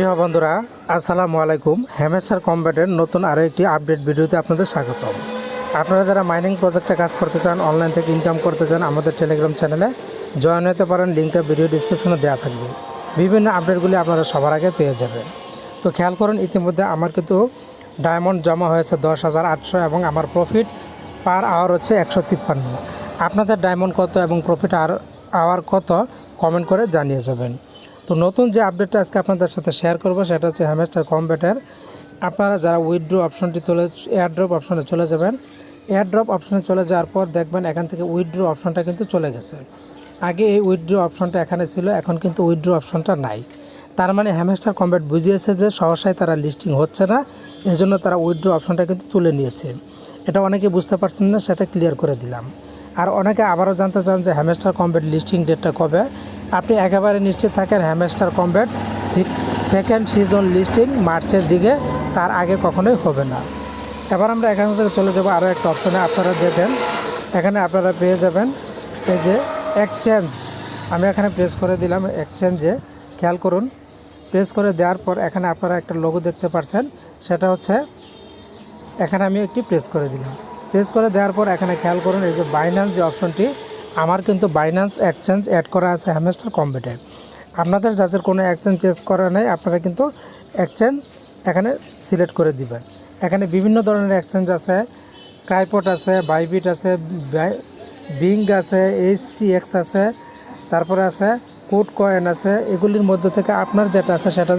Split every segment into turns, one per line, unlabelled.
প্রিয় বন্ধুরা, আসসালামু আলাইকুম। হ্যামেস্টার কম্ব্যাটের নতুন আরও একটি আপডেট ভিডিওতে আপনাদের স্বাগতম। আপনারা যারা মাইনিং প্রজেক্টে কাজ করতে চান অনলাইন থেকে ইনকাম করতে চান, আমাদের টেলিগ্রাম চ্যানেলে জয়েন হতে পারেন। লিঙ্কটা ভিডিও ডিসক্রিপশনে দেওয়া থাকবে। বিভিন্ন আপডেটগুলি আপনারা সবার আগে পেয়ে যাবেন। তো খেয়াল করুন, ইতিমধ্যে আমার কিন্তু ডায়মন্ড জমা হয়েছে দশ হাজার আটশো এবং আমার প্রফিট পার আওয়ার হচ্ছে একশো তিপ্পান্ন। আপনাদের ডায়মন্ড কত এবং প্রফিট আর আওয়ার কত কমেন্ট করে জানিয়ে যাবেন। তো নতুন যে আপডেটটা আজকে আপনাদের সাথে শেয়ার করব, সেটা হচ্ছে হ্যামেস্টার কম্পিউটার আপনারা যারা উইথড্র অপশনটি তুলে এয়ারড্রপ অপশনে চলে যাবেন এয়ারড্রপ অপশনে চলে যাওয়ার পর দেখবেন এখান থেকে উইথড্র অপশনটা কিন্তু চলে গেছে। আগে এই উইথড্র অপশনটা এখানে ছিল, এখন কিন্তু উইথড্র অপশনটা নাই। তার মানে হ্যামেস্টার কম্প্যাট বুঝিয়েছে যে সহসায় তারা লিস্টিং হচ্ছে না, এজন্য তারা উইথড্রো অপশনটা কিন্তু তুলে নিয়েছে। এটা অনেকে বুঝতে পারছেন না, সেটা ক্লিয়ার করে দিলাম। আর অনেকে আবারও জানতে চান যে হ্যামেস্টার কম্ব্যাট লিস্টিং ডেটটা কবে? আপনি একেবারে নিশ্চিত থাকেন hamster combat second season listing মার্চের দিকে, তার আগে কখনোই হবে না। এবার আমরা এখান থেকে চলে যাব আরও একটা অপশনে আপনারা দেখেন এখানে আপনারা পেয়ে যাবেন এই যে এক্সচেঞ্জ আমি এখানে প্রেস করে দিলাম এক্সচেঞ্জে খেয়াল করুন। প্রেস করে দেওয়ার পর এখানে আপনারা একটা লোগো দেখতে পাচ্ছেন, সেটা হচ্ছে, এখানে আমি একটি প্রেস করে দিলাম। প্রেস করে দেওয়ার পর এখানে খেয়াল করুন এই যে বাইন্যান্স যে অপশনটি আমার কিন্তু বাইন্যান্স এক্সচেঞ্জ অ্যাড করা আছে হ্যামেস্টার কম্পিউটার আপনাদের যাদের কোনো এক্সচেঞ্জ চেঞ্জ করা নেই, আপনারা কিন্তু এক্সচেঞ্জ এখানে সিলেক্ট করে দিবেন। এখানে বিভিন্ন ধরনের এক্সচেঞ্জ আছে ক্রাইপট আছে বাইবিট আছে বিং আছে এইচ টি এক্স আছে, তারপরে আছে কোড কয়েন আছে, এগুলির মধ্যে থেকে আপনার যেটা আছে সেটা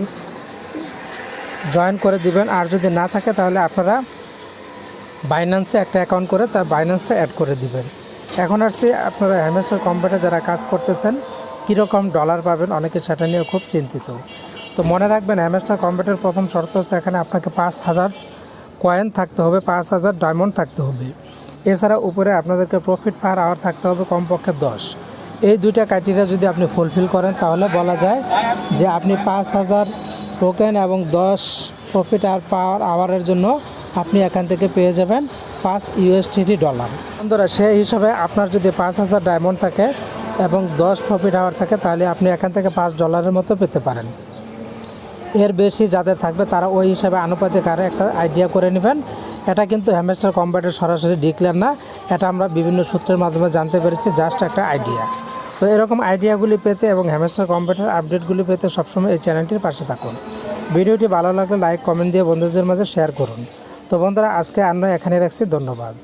জয়েন করে দিবেন। আর যদি না থাকে তাহলে আপনারা বাইন্যান্সে একটা অ্যাকাউন্ট করে তার বাইন্যান্সটা অ্যাড করে দিবেন। এখন আসছি আপনারা হ্যামেস্টার কম্পিউটারে যারা কাজ করতেছেন, কীরকম ডলার পাবেন, অনেকে সেটা নিয়ে খুব চিন্তিত। তো মনে রাখবেন হ্যামেস্টার কম্পিউটার প্রথম শর্ত হচ্ছে এখানে আপনাকে পাঁচ হাজার কয়েন থাকতে হবে, পাঁচ হাজার ডায়মন্ড থাকতে হবে। এছাড়া উপরে আপনাদেরকে প্রফিট পার আওয়ার থাকতে হবে কমপক্ষে দশ। এই দুইটা ক্রাইটেরিয়া যদি আপনি ফুলফিল করেন, তাহলে বলা যায় যে আপনি পাঁচ হাজার টোকেন এবং দশ প্রফিট আর পাওয়ার আওয়ারের জন্য আপনি এখান থেকে পেয়ে যাবেন পাঁচ ইউএসটিডি ডলার বন্ধুরা, সেই হিসাবে আপনার যদি পাঁচ হাজার ডায়মন্ড থাকে এবং দশ প্রফিট আওয়ার থাকে, তাহলে আপনি এখান থেকে পাঁচ ডলারের মতো পেতে পারেন। এর বেশি যাদের থাকবে, তারা ওই হিসাবে আনুপাতিক আরে একটা আইডিয়া করে নেবেন। এটা কিন্তু হ্যামেস্টার কম্পিউটার সরাসরি ডিক্লেয়ার না। এটা আমরা বিভিন্ন সূত্রের মাধ্যমে জানতে পেরেছি জাস্ট একটা আইডিয়া তো এরকম আইডিয়াগুলি পেতে এবং হ্যামেস্টার কম্পিউটার আপডেটগুলি পেতে সবসময় এই চ্যানেলটির পাশে থাকুন। ভিডিওটি ভালো লাগলে লাইক কমেন্ট দিয়ে বন্ধুদের মাঝে শেয়ার করুন। তো বন্ধুরা আজকে আমরা এখানে রাখছি। ধন্যবাদ।